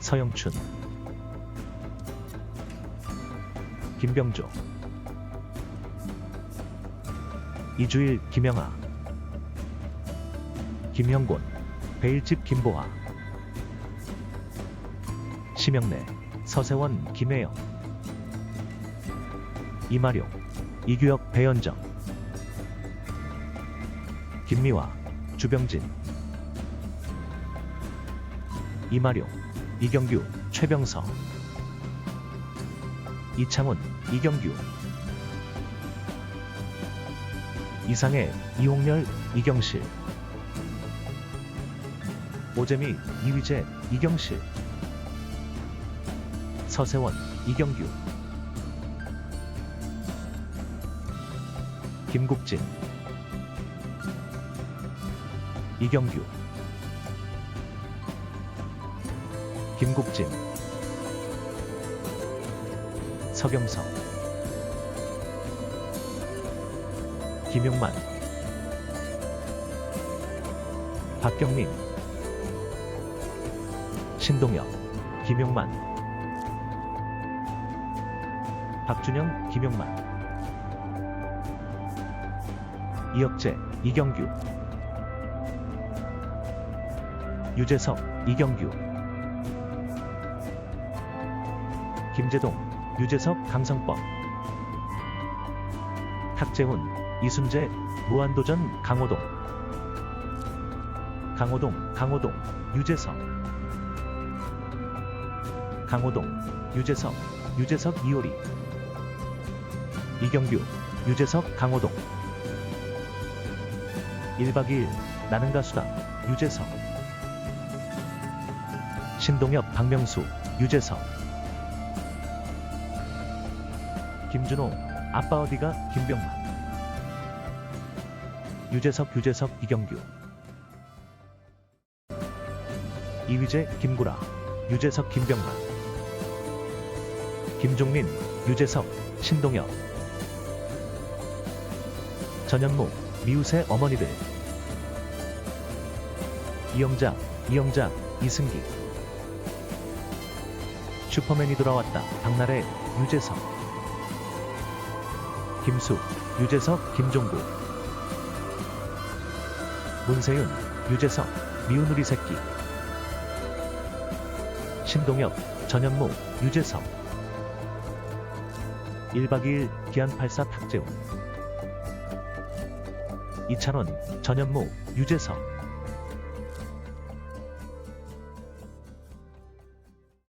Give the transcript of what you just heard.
서영춘 김병조 이주일 김영아 김형곤 베일집 김보아 심영래 서세원 김혜영 이마룡 이규혁 배현정 김미화 주병진 이마룡 이경규 최병서 이창훈 이경규. 이상해 이홍렬 이경실. 오재미 이휘재 이경실. 서세원 이경규. 김국진. 이경규 김국진 서경석 김용만 박경민 신동엽 김용만 박준영 김용만 이혁재 이경규 유재석 이경규 김재동 유재석 강성법. 탁재훈 이순재 무한도전 강호동. 강호동 강호동 유재석. 강호동 유재석 유재석 이효리. 이경규 유재석 강호동. 1박 2일 나는 가수다 유재석. 신동엽 박명수 유재석 김준호 아빠 어디가? 김병만. 유재석 유재석 이경규. 이휘재 김구라. 유재석 김병만. 김종민 유재석 신동엽. 전현무 미우새 어머니들. 이영자 이영자 이승기. 슈퍼맨이 돌아왔다. 박나래 유재석 김수 유재석 김종구 문세윤 유재석 미운 우리 새끼. 신동엽 전현무 유재석. 1박 2일 기안84 탁재훈. 이찬원 전현무 유재석